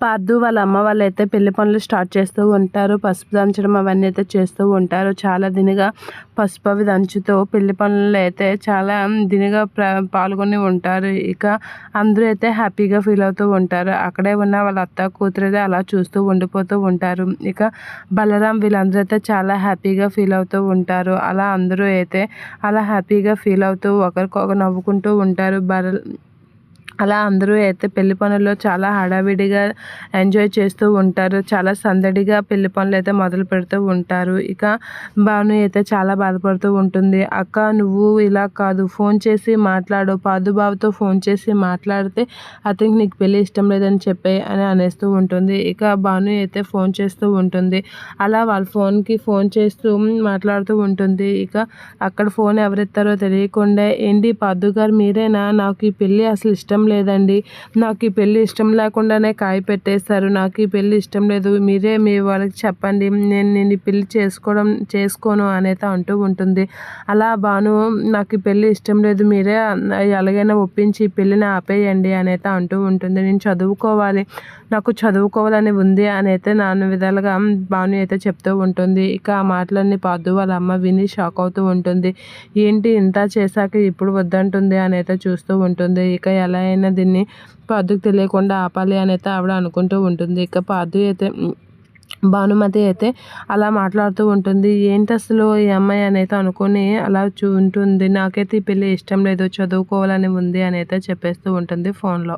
పార్దు వాళ్ళ అమ్మ వాళ్ళు అయితే పెళ్ళి పనులు స్టార్ట్ చేస్తూ ఉంటారు. పసుపు దంచడం అవన్నీ అయితే చేస్తూ ఉంటారు. చాలా దినిగా పసుపు అవి దంచుతూ పెళ్ళి పనులు అయితే చాలా దినిగా పాల్గొని ఉంటారు. ఇక అందరూ అయితే హ్యాపీగా ఫీల్ అవుతూ ఉంటారు. అక్కడే ఉన్న వాళ్ళ అత్త కూతురు అయితే అలా చూస్తూ ఉండిపోతూ ఉంటారు. ఇక బలరాం వీళ్ళందరూ అయితే చాలా హ్యాపీగా ఫీల్ అవుతూ ఉంటారు. అలా అందరూ అయితే అలా హ్యాపీగా ఫీల్ అవుతూ ఒకరికొకరు నవ్వుకుంటూ ఉంటారు. బల అలా అందరూ అయితే పెళ్ళి పనుల్లో చాలా హడావిడిగా ఎంజాయ్ చేస్తూ ఉంటారు. చాలా సందడిగా పెళ్ళి పనులు అయితే మొదలు పెడుతూ ఉంటారు. ఇక భాను అయితే చాలా బాధపడుతూ ఉంటుంది. అక్క నువ్వు ఇలా కాదు. ఫోన్ చేసి మాట్లాడు. పాదుబాబుతో ఫోన్ చేసి మాట్లాడితే అతనికి నీకు పెళ్ళి ఇష్టం లేదని చెప్పే అని అనేస్తూ ఉంటుంది. ఇక భాను అయితే ఫోన్ చేస్తూ ఉంటుంది. అలా వాళ్ళ ఫోన్కి ఫోన్ చేస్తూ మాట్లాడుతూ ఉంటుంది. ఇక అక్కడ ఫోన్ ఎవరెత్తారో తెలియకుండా ఏంటి పాదు గారు మీరేనా? నాకు ఈ పెళ్ళి అసలు ఇష్టం లేదండి. నాకు ఈ పెళ్ళి ఇష్టం లేకుండానే కాయ పెట్టేస్తారు నాకు ఈ పెళ్ళి ఇష్టం లేదు. మీరే మీ వాళ్ళకి చెప్పండి. నేను నేను ఈ పెళ్ళి చేసుకోవడం చేసుకోను అనేది అంటూ ఉంటుంది. అలా బాను నాకు ఈ పెళ్ళి ఇష్టం లేదు. మీరే ఎలాగైనా ఒప్పించి ఈ పెళ్ళిని ఆపేయండి అనేది అంటూ ఉంటుంది. నేను చదువుకోవాలి. నాకు చదువుకోవాలని ఉంది అని అయితే నాన్న విధాలుగా భాను అయితే చెప్తూ ఉంటుంది. ఇక ఆ మాటలన్నీ పాదు వాళ్ళ అమ్మ విని షాక్ అవుతూ ఉంటుంది. ఏంటి ఇంత చేశాక ఇప్పుడు వద్దంటుంది? అని అయితే చూస్తూ ఉంటుంది. ఇక ఎలా అయినా దీన్ని పాదుకు తెలియకుండా ఆపాలి అని అయితే ఆవిడ అనుకుంటూ ఉంటుంది. ఇక పాదు అయితే భానుమతి అయితే అలా మాట్లాడుతూ ఉంటుంది. ఏంటి అసలు ఈ అమ్మాయి? అనేది అనుకుని అలా చూ ఉంటుంది. నాకైతే ఈ పెళ్ళి ఇష్టం లేదు. చదువుకోవాలని ఉంది అని అయితే చెప్పేస్తూ ఉంటుంది ఫోన్లో.